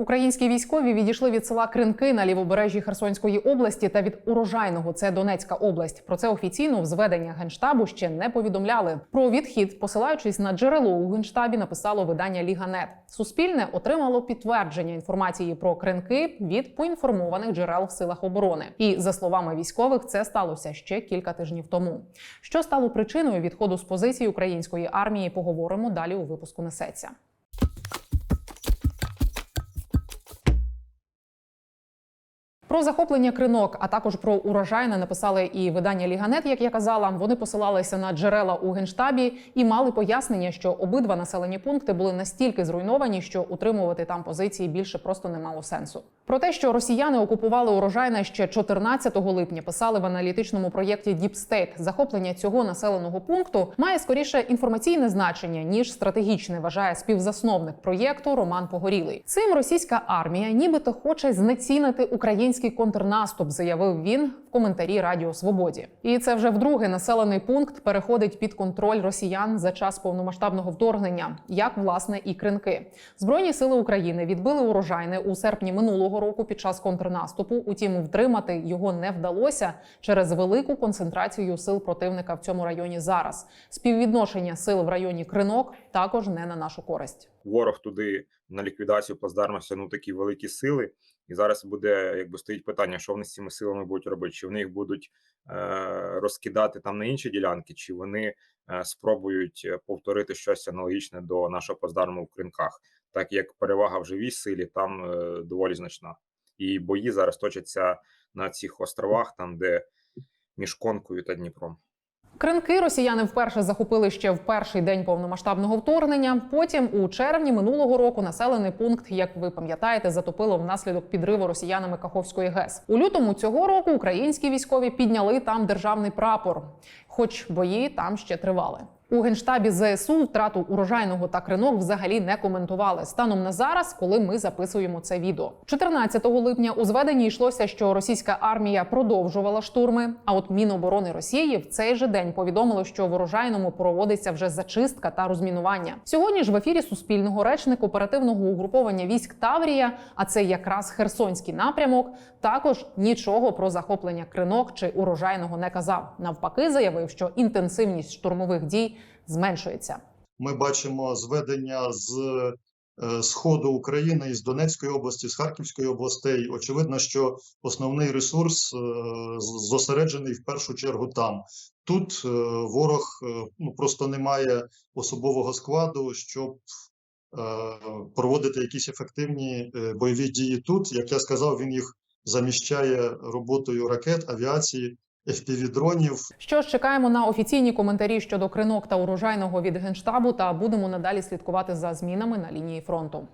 Українські військові відійшли від села Кринки на лівобережжі Херсонської області та від урожайного це Донецька область. Про це офіційно в зведення генштабу ще не повідомляли. Про відхід, посилаючись на джерело у генштабі, написало видання Ліганет. Суспільне отримало підтвердження інформації про кринки від поінформованих джерел в силах оборони. І за словами військових, це сталося ще кілька тижнів тому. Що стало причиною відходу з позиції української армії? Поговоримо далі у випуску. Несеться. Про захоплення кринок, а також про урожайне написали і видання Ліганет, як я казала. Вони посилалися на джерела у генштабі і мали пояснення, що обидва населені пункти були настільки зруйновані, що утримувати там позиції більше просто не мало сенсу. Про те, що росіяни окупували урожайне ще 14 липня, писали в аналітичному проєкті State. Захоплення цього населеного пункту має скоріше інформаційне значення ніж стратегічне, вважає співзасновник проєкту Роман Погорілий. Цим російська армія, нібито хоче знецінити український контрнаступ, заявив він в коментарі Радіо Свободі. І це вже вдруге населений пункт переходить під контроль росіян за час повномасштабного вторгнення, як власне і кринки. Збройні сили України відбили урожайне у серпні минулого року під час контрнаступу. Утім, втримати його не вдалося через велику концентрацію сил противника в цьому районі зараз. Співвідношення сил в районі кринок також не на нашу користь. ворог туди на ліквідацію плацдарма ну такі великі сили. І зараз буде якби стоїть питання, що вони з цими силами будуть робити? Чи в них будуть розкидати там на інші ділянки, чи вони е, спробують е, повторити щось аналогічне до нашого плацдарму в кринках, так як перевага в живій силі там е, доволі значна. І бої зараз точаться на цих островах, там де між Конкою та Дніпром. Кринки росіяни вперше захопили ще в перший день повномасштабного вторгнення. Потім, у червні минулого року, населений пункт, як ви пам'ятаєте, затопило внаслідок підриву росіянами Каховської ГЕС. У лютому цього року українські військові підняли там державний прапор, хоч бої там ще тривали. У генштабі ЗСУ втрату урожайного та кринок взагалі не коментували станом на зараз, коли ми записуємо це відео. 14 липня у зведенні йшлося, що російська армія продовжувала штурми. А от Міноборони Росії в цей же день повідомило, що в урожайному проводиться вже зачистка та розмінування. Сьогодні ж в ефірі суспільного речник оперативного угруповання військ Таврія, а це якраз Херсонський напрямок. Також нічого про захоплення кринок чи урожайного не казав. Навпаки, заявив, що інтенсивність штурмових дій зменшується. Ми бачимо зведення з е, сходу України із Донецької області, з Харківської областей. Очевидно, що основний ресурс е, зосереджений в першу чергу там. Тут е, ворог ну просто не має особового складу, щоб проводити якісь ефективні бойові дії тут. Як я сказав, він їх заміщає роботою ракет, авіації, FPV-дронів. Що ж, чекаємо на офіційні коментарі щодо кринок та урожайного від генштабу, та будемо надалі слідкувати за змінами на лінії фронту.